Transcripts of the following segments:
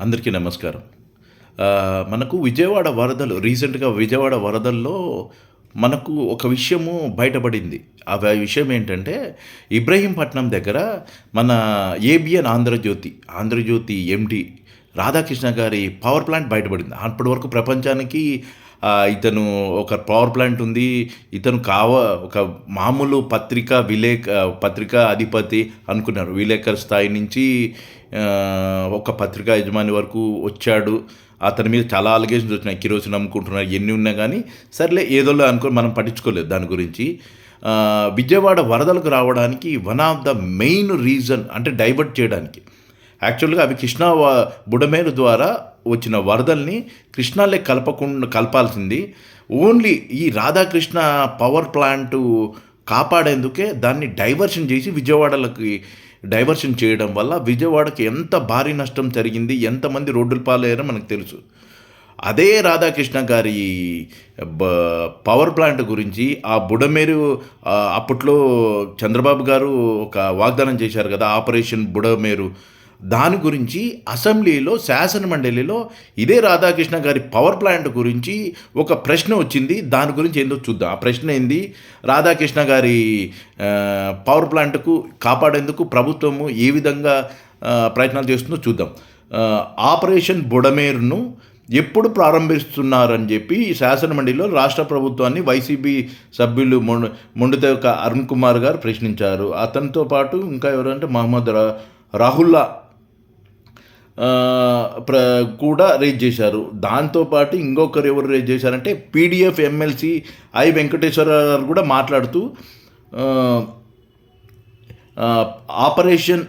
అందరికీ నమస్కారం. మనకు విజయవాడ వరదలు రీసెంట్గా విజయవాడ వరదల్లో మనకు ఒక విషయము బయటపడింది. ఆ విషయం ఏంటంటే ఇబ్రహీంపట్నం దగ్గర మన ఏబిఎన్ ఆంధ్రజ్యోతి ఆంధ్రజ్యోతి ఎండి రాధాకృష్ణ గారి పవర్ ప్లాంట్ బయటపడింది. అప్పటి వరకు ప్రపంచానికి ఇతను ఒక పవర్ ప్లాంట్ ఉంది. ఇతను కావ ఒక మామూలు పత్రిక విలేక పత్రిక అధిపతి అనుకున్నారు. విలేకరు స్థాయి నుంచి ఒక పత్రికా యజమాని వరకు వచ్చాడు. అతని మీద చాలా అలిగేషన్స్ వచ్చినాయి. కిరోసిన్ అమ్ముకుంటున్నారు ఎన్ని ఉన్నా కానీ సర్లే ఏదోలో అనుకుని మనం పట్టించుకోలేదు దాని గురించి. విజయవాడ వరదలకు రావడానికి one of the main reason అంటే డైవర్ట్ చేయడానికి. యాక్చువల్గా అవి కృష్ణా బుడమేరు ద్వారా వచ్చిన వరదల్ని కృష్ణాలే కలపకుండా కలపాల్సింది. ఓన్లీ ఈ రాధాకృష్ణ పవర్ ప్లాంట్ కాపాడేందుకే దాన్ని డైవర్షన్ చేసి విజయవాడలకి డైవర్షన్ చేయడం వల్ల విజయవాడకి ఎంత భారీ నష్టం జరిగింది ఎంతమంది రోడ్డుల పాలయ్యారో మనకు తెలుసు. అదే రాధాకృష్ణ గారి బ- పవర్ ప్లాంట్ గురించి ఆ బుడమేరు అప్పట్లో చంద్రబాబు గారు ఒక వాగ్దానం చేశారు కదా ఆపరేషన్ బుడమేరు. దాని గురించి అసెంబ్లీలో శాసన మండలిలో ఇదే రాధాకృష్ణ గారి పవర్ ప్లాంట్ గురించి ఒక ప్రశ్న వచ్చింది. దాని గురించి ఏందో చూద్దాం. ఆ ప్రశ్న ఏంది? రాధాకృష్ణ గారి పవర్ ప్లాంట్కు కాపాడేందుకు ప్రభుత్వము ఏ విధంగా ప్రయత్నాలు చేస్తుందో చూద్దాం. ఆపరేషన్ బుడమేరును ఎప్పుడు ప్రారంభిస్తున్నారని చెప్పి శాసనమండలిలో రాష్ట్ర ప్రభుత్వాన్ని వైసీపీ సభ్యులు మొండు మొండితేక అరుణ్ కుమార్ గారు ప్రశ్నించారు. అతనితో పాటు ఇంకా ఎవరంటే మహమ్మద్ రా రాహుల్లా ప్ర కూడా రేజ్ చేశారు. దాంతోపాటు ఇంకొకరు ఎవరు రేజ్ చేశారంటే పీడిఎఫ్ ఎమ్మెల్సీ ఐ వెంకటేశ్వర గారు కూడా మాట్లాడుతూ ఆపరేషన్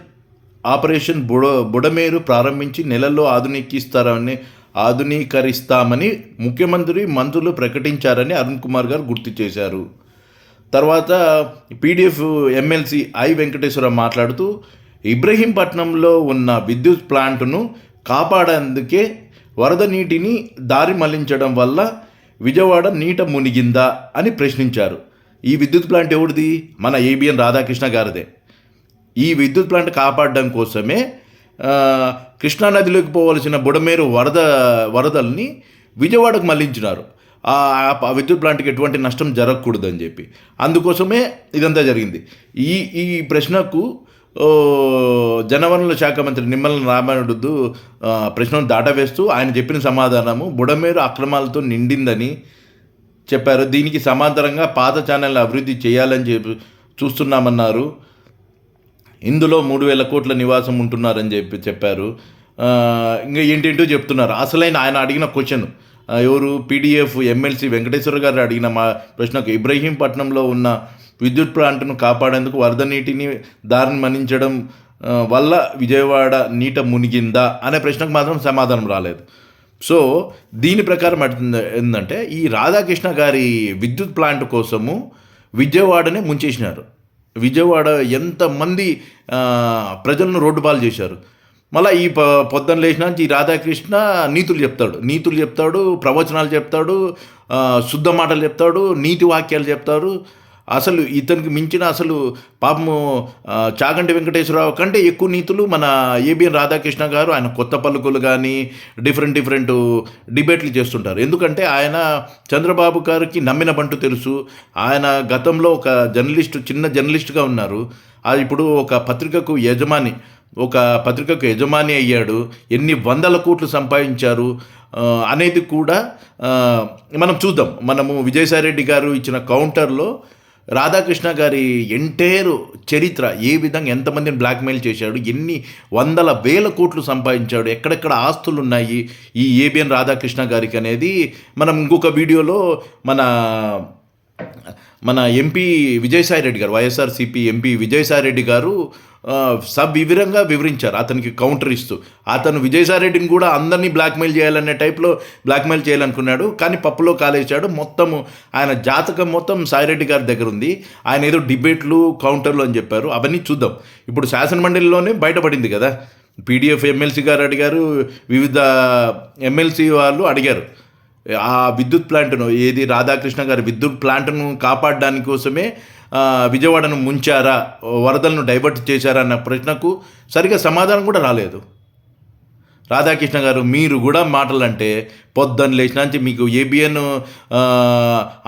ఆపరేషన్ బుడ బుడమేరు ప్రారంభించి నెలల్లో ఆధునికిస్తారని ఆధునీకరిస్తామని ముఖ్యమంత్రి మంత్రులు ప్రకటించారని అరుణ్ కుమార్ గారు గుర్తు చేశారు. తర్వాత పీడిఎఫ్ ఎమ్మెల్సీ ఐ వెంకటేశ్వర మాట్లాడుతూ ఇబ్రహీంపట్నంలో ఉన్న విద్యుత్ ప్లాంటును కాపాడేందుకే వరద నీటిని దారి మళ్ళించడం వల్ల విజయవాడ నీట మునిగిందా అని ప్రశ్నించారు. ఈ విద్యుత్ ప్లాంట్ ఎవరిది? మన ఏబిఎన్ రాధాకృష్ణ గారిదే. ఈ విద్యుత్ ప్లాంట్ కాపాడడం కోసమే కృష్ణా కృష్ణానదిలోకి పోవలసిన బుడమేరు వరద వరదల్ని విజయవాడకు మళ్ళించినారు. ఆ విద్యుత్ ప్లాంట్కి ఎటువంటి నష్టం జరగకూడదని చెప్పి. అందుకోసమే ఇదంతా జరిగింది. ఈ ఈ ప్రశ్నకు జనవనరుల శాఖ మంత్రి నిమ్మల రామానుడు ప్రశ్నను దాటవేస్తూ ఆయన చెప్పిన సమాధానము బుడమేరు అక్రమాలతో నిండిందని చెప్పారు. దీనికి సమాంతరంగా పాత ఛానల్ అభివృద్ధి చేయాలని చెప్పి చూస్తున్నామన్నారు. ఇందులో మూడు వేల కోట్ల నివాసం ఉంటున్నారని చెప్పి చెప్పారు. ఇంకా ఏంటేంటో చెప్తున్నారు. అసలైన ఆయన అడిగిన క్వశ్చన్ ఎవరు? పీడిఎఫ్ ఎమ్మెల్సీ వెంకటేశ్వర గారు అడిగిన మా ప్రశ్నకు ఇబ్రహీంపట్నంలో ఉన్న విద్యుత్ ప్లాంట్ను కాపాడేందుకు వరద నీటిని దారిని మన్నించడం వల్ల విజయవాడ నీట మునిగిందా అనే ప్రశ్నకు మాత్రం సమాధానం రాలేదు. సో దీని ప్రకారం ఏంటంటే ఈ రాధాకృష్ణ గారి విద్యుత్ ప్లాంట్ కోసము విజయవాడనే ముంచేసినారు. విజయవాడ ఎంతమంది ప్రజలను రోడ్డు పాలు చేశారు. మళ్ళీ ఈ ప పొద్దున్న లేచిన ఈ రాధాకృష్ణ నీతులు చెప్తాడు. నీతులు చెప్తాడు ప్రవచనాలు చెప్తాడు శుద్ధ మాటలు చెప్తాడు నీతి వాక్యాలు చెప్తాడు. అసలు ఇతనికి మించిన అసలు పాపము చాగంటి వెంకటేశ్వరరావు కంటే ఎక్కువ నీతులు మన ఏబిఎన్ రాధాకృష్ణ గారు ఆయన కొత్త పలుకులు కానీ డిఫరెంట్ డిఫరెంట్ డిబేట్లు చేస్తుంటారు. ఎందుకంటే ఆయన చంద్రబాబు గారికి నమ్మిన బంటు తెలుసు. ఆయన గతంలో ఒక జర్నలిస్ట్ చిన్న జర్నలిస్ట్గా ఉన్నారు. అది ఇప్పుడు ఒక పత్రికకు యజమాని ఒక పత్రికకు యజమాని అయ్యాడు. ఎన్ని వందల కోట్లు సంపాదించారు అనేది కూడా మనం చూద్దాం. మనము విజయసాయిరెడ్డి గారు ఇచ్చిన కౌంటర్లో రాధాకృష్ణ గారి ఎంటైర్ చరిత్ర ఏ విధంగా ఎంతమందిని బ్లాక్మెయిల్ చేశాడు ఎన్ని వందల వేల కోట్లు సంపాదించాడు ఎక్కడెక్కడ ఆస్తులు ఉన్నాయి ఈ ఏబిఎన్ రాధాకృష్ణ గారికి అనేది మనం ఇంకొక వీడియోలో మన మన ఎంపీ విజయసాయి రెడ్డి గారు వైఎస్ఆర్సీపీ ఎంపీ విజయసాయి రెడ్డి గారు సవివరంగా వివరించారు. అతనికి కౌంటర్ ఇస్తూ అతను విజయసాయిరెడ్డిని కూడా అందరినీ బ్లాక్మెయిల్ చేయాలనే టైప్లో బ్లాక్మెయిల్ చేయాలనుకున్నాడు. కానీ పప్పులో కాలేశాడు. మొత్తము ఆయన జాతకం మొత్తం సాయిరెడ్డి గారి దగ్గర ఉంది. ఆయన ఏదో డిబేట్లు కౌంటర్లు అని చెప్పారు. అవన్నీ చూద్దాం. ఇప్పుడు శాసనమండలిలోనే బయటపడింది కదా. పీడిఎఫ్ ఎమ్మెల్సీ గారు అడిగారు. వివిధ ఎమ్మెల్సీ వాళ్ళు అడిగారు. ఆ విద్యుత్ ప్లాంట్ను ఏది రాధాకృష్ణ గారి విద్యుత్ ప్లాంట్ను కాపాడడానికి కోసమే విజయవాడను ముంచారా వరదలను డైవర్ట్ చేశారా అన్న ప్రశ్నకు సరిగా సమాధానం కూడా రాలేదు. రాధాకృష్ణ గారు మీరు కూడా మాటలంటే పొద్దున్న లేచినాంచి మీకు ఏబిఎన్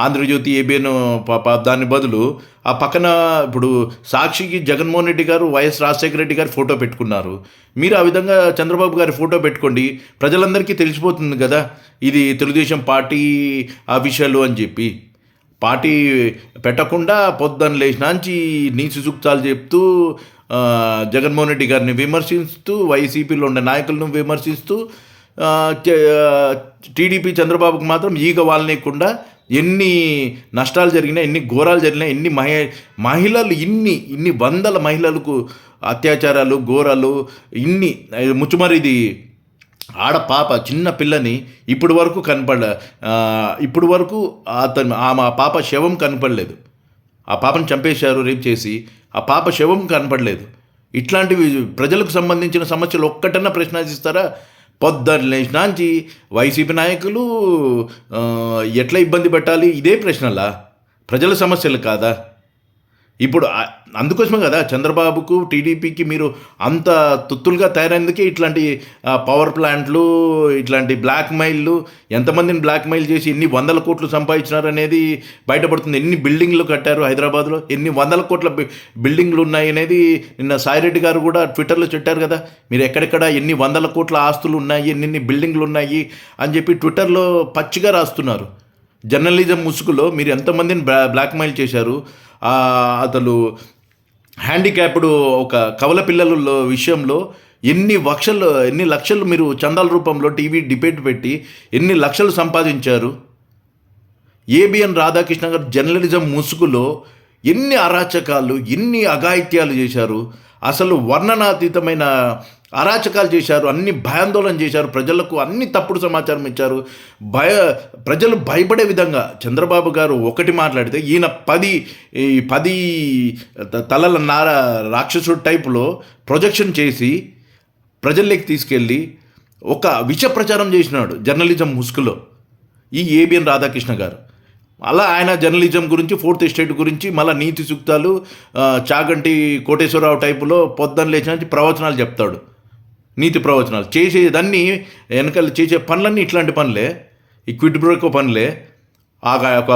ఆంధ్రజ్యోతి ఏబిఎన్ దాని బదులు ఆ పక్కన ఇప్పుడు సాక్షికి జగన్మోహన్ రెడ్డి గారు వైఎస్ రాజశేఖర రెడ్డి గారి ఫోటో పెట్టుకున్నారు. మీరు ఆ విధంగా చంద్రబాబు గారి ఫోటో పెట్టుకోండి. ప్రజలందరికీ తెలిసిపోతుంది కదా ఇది తెలుగుదేశం పార్టీ ఆఫీషియల్ అని చెప్పి. పార్టీ పెట్టకుండా పొద్దున్న లేచినాంచి నీతి సూక్తాలు చెప్తూ జగన్మోహన్ రెడ్డి గారిని విమర్శిస్తూ వైసీపీలో ఉండే నాయకులను విమర్శిస్తూ టీడీపీ చంద్రబాబుకు మాత్రం ఈగ వాళ్ళనియకుండా ఎన్ని నష్టాలు జరిగినా ఎన్ని ఘోరాలు జరిగినా ఎన్ని మహి మహిళలు ఇన్ని ఇన్ని వందల మహిళలకు అత్యాచారాలు ఘోరాలు ఇన్ని ముచ్చుమరిది ఆడ పాప చిన్న పిల్లని ఇప్పటి వరకు కనపడ ఇప్పటి వరకు అతను ఆమె మా పాప శవం కనపడలేదు. ఆ పాపను చంపేశారు రేపు చేసి ఆ పాప శవం కనపడలేదు. ఇట్లాంటివి ప్రజలకు సంబంధించిన సమస్యలు ఒక్కటన్నా ప్రశ్నిస్తారా పొద్దున్న లేచినాంచి వైసీపీ నాయకులు ఎట్లా ఇబ్బంది పెట్టాలి? ఇదే ప్రశ్నలా? ప్రజల సమస్యలు కాదా? ఇప్పుడు అందుకోసమే కదా చంద్రబాబుకు టీడీపీకి మీరు అంత తుత్తులుగా తయారైనందుకే ఇట్లాంటి పవర్ ప్లాంట్లు ఇట్లాంటి బ్లాక్ మెయిల్లు ఎంతమందిని బ్లాక్ మెయిల్ చేసి ఎన్ని వందల కోట్లు సంపాదించినారు అనేది బయటపడుతుంది. ఎన్ని బిల్డింగ్లు కట్టారు హైదరాబాద్లో? ఎన్ని వందల కోట్ల బిల్డింగ్లు ఉన్నాయి అనేది నిన్న సాయిరెడ్డి గారు కూడా ట్విట్టర్లో చెప్పారు కదా. మీరు ఎక్కడెక్కడ ఎన్ని వందల కోట్ల ఆస్తులు ఉన్నాయి ఎన్ని బిల్డింగ్లు ఉన్నాయి అని చెప్పి ట్విట్టర్లో పచ్చిగా రాస్తున్నారు. జర్నలిజం ముసుగులో మీరు ఎంతమందిని బ్లా బ్లాక్మెయిల్ చేశారు? అతను హ్యాండిక్యాప్డ్ ఒక కవల పిల్లల విషయంలో ఎన్ని లక్షలు ఎన్ని లక్షలు మీరు చందాల రూపంలో టీవీ డిబేట్ పెట్టి ఎన్ని లక్షలు సంపాదించారు? ఏబిఎన్ రాధాకృష్ణ గారు జర్నలిజం ముసుగులో ఎన్ని అరాచకాలు ఎన్ని అఘాయిత్యాలు చేశారు? అసలు వర్ణనాతీతమైన అరాచకాలు చేశారు అన్ని భయాందోళన చేశారు ప్రజలకు అన్ని తప్పుడు సమాచారం ఇచ్చారు. భయ ప్రజలు భయపడే విధంగా చంద్రబాబు గారు ఒకటి మాట్లాడితే ఈయన పది ఈ పది తలల నార రాక్షసుడు టైపులో ప్రొజెక్షన్ చేసి ప్రజల్లోకి తీసుకెళ్ళి ఒక విష ప్రచారం చేసినాడు జర్నలిజం ముసుగులో ఈ ఏబిఎన్ రాధాకృష్ణ గారు. అలా ఆయన జర్నలిజం గురించి ఫోర్త్ ఎస్టేట్ గురించి మళ్ళీ నీతి సూక్తాలు చాగంటి కోటేశ్వరరావు టైపులో పొద్దున్న లేచిన ప్రవచనాలు చెప్తాడు. నీతి ప్రవచనాలు. చేసేదన్నీ వెనకాల చేసే పనులన్నీ ఇట్లాంటి పనులే. ఈ క్విడ్ బ్రోకో పనులే. ఆ ఒక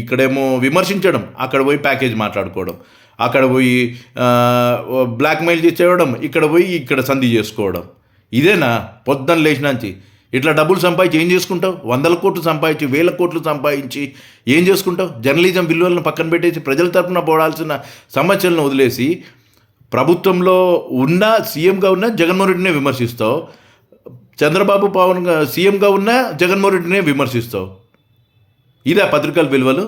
ఇక్కడేమో విమర్శించడం అక్కడ పోయి ప్యాకేజ్ మాట్లాడుకోవడం అక్కడ పోయి బ్లాక్మెయిల్ చేసేవడం ఇక్కడ పోయి ఇక్కడ సంధి చేసుకోవడం. ఇదేనా? పొద్దున్న లేచినాంచి ఇట్లా డబ్బులు సంపాదించి ఏం చేసుకుంటావు? వందల కోట్లు సంపాదించి వేల కోట్లు సంపాదించి ఏం చేసుకుంటావు? జర్నలిజం విలువలను పక్కన పెట్టేసి ప్రజల తరపున పోడాల్సిన సమస్యలను వదిలేసి ప్రభుత్వంలో ఉన్న సీఎంగా ఉన్న జగన్మోహన్ రెడ్డినే విమర్శిస్తావు. చంద్రబాబు పవన్ సీఎంగా ఉన్న జగన్మోహన్ రెడ్డినే విమర్శిస్తావు. ఇదే పత్రికల విలువలు?